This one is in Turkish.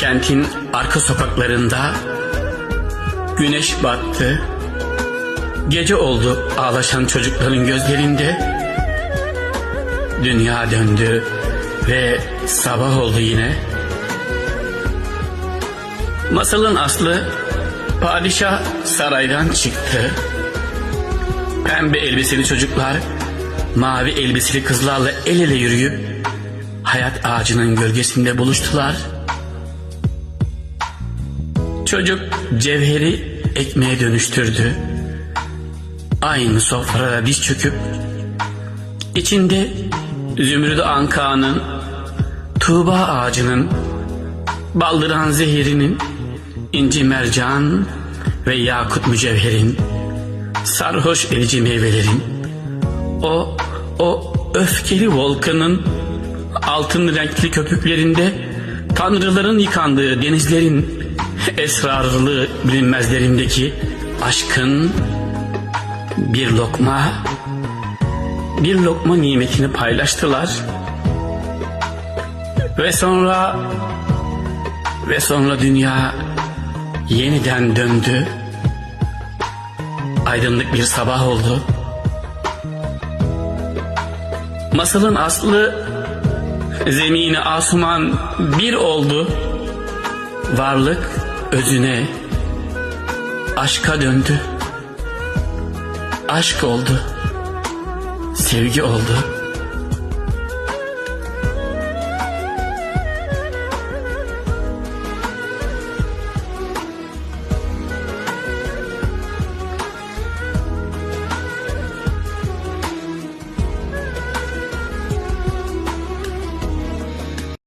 Kentin arka sokaklarında güneş battı. Gece oldu ağlaşan çocukların gözlerinde. Dünya döndü ve sabah oldu yine. Masalın aslı padişah saraydan çıktı. Pembe elbiseli çocuklar mavi elbiseli kızlarla el ele yürüyüp hayat ağacının gölgesinde buluştular. Çocuk cevheri ekmeğe dönüştürdü. Aynı sofrada diz çöküp içinde zümrüdü ankanın, tuğba ağacının, baldıran zehirinin, inci mercan ve yakut mücevherin, sarhoş edici meyvelerin, o, o öfkeli volkanın altın renkli köpüklerinde tanrıların yıkandığı denizlerin esrarlı bilinmezlerindeki aşkın bir lokma bir lokma nimetini paylaştılar. Ve sonra ve sonra dünya yeniden döndü. Aydınlık bir sabah oldu. Masalın aslı zemini asuman bir oldu. Varlık özüne aşka döndü. Aşk oldu. Sevgi oldu